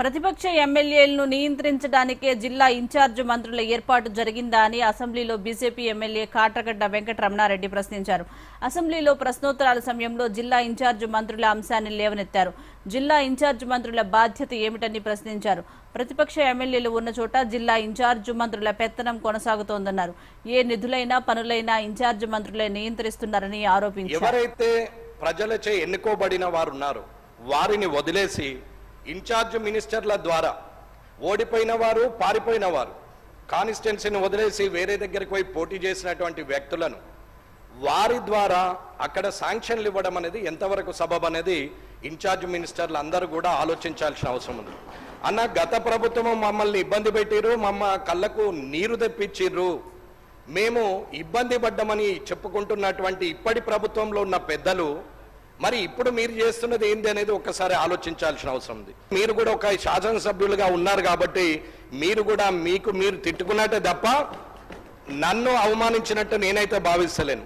ప్రతిపక్ష ఎమ్మెల్యేలను నియంత్రించడానికే జిల్లా ఇన్ఛార్జ్ మంత్రుల ఏర్పాటు జరిగిందా అని అసెంబ్లీలో బీజేపీ ఎమ్మెల్యే కాట్రగడ్డ వెంకటరమణారెడ్డి ప్రశ్నించారు. అసెంబ్లీలో ప్రశ్నోత్తరాల సమయంలో జిల్లా ఇన్ఛార్జ్ మంత్రుల అంశాన్ని లేవనెత్తారు. జిల్లా ఇన్ఛార్జ్ మంత్రుల బాధ్యత ఏమిటని ప్రశ్నించారు. ప్రతిపక్ష ఎమ్మెల్యేలు ఉన్న చోట జిల్లా ఇన్ఛార్జ్ మంత్రుల పెత్తనం కొనసాగుతోందన్నారు. ఏ నిధులైనా పనులైనా ఇన్ఛార్జ్ మంత్రులే నియంత్రిస్తున్నారని ఆరోపించారు. ఎవరైతే ప్రజలచే ఎన్నుకోబడిన వారున్నారు వారిని వదిలేసి ఇన్ఛార్జ్ మినిస్టర్ల ద్వారా ఓడిపోయిన వారు పారిపోయిన వారు కాన్స్టిట్యున్సీని వదిలేసి వేరే దగ్గరికి పోయి పోటీ చేసినటువంటి వ్యక్తులను వారి ద్వారా అక్కడ శాంక్షన్లు ఇవ్వడం అనేది ఎంతవరకు సబబ్ అనేది ఇన్ఛార్జ్ మినిస్టర్లు అందరూ కూడా ఆలోచించాల్సిన అవసరం ఉంది. అన్న గత ప్రభుత్వం మమ్మల్ని ఇబ్బంది పెట్టిరు మమ్మ కళ్ళకు నీరు తెప్పించిర్రు. మేము ఇబ్బంది పడ్డామని చెప్పుకుంటున్నటువంటి ఇప్పటి ప్రభుత్వంలో ఉన్న పెద్దలు మరి ఇప్పుడు మీరు చేస్తున్నది ఏంటి అనేది ఒక్కసారి ఆలోచించాల్సిన అవసరం ఉంది. మీరు కూడా ఒక శాసనసభ్యులుగా ఉన్నారు కాబట్టి మీరు కూడా మీకు మీరు తిట్టుకున్నట్టే తప్ప నన్ను అవమానించినట్టు నేనైతే భావిస్తలేను.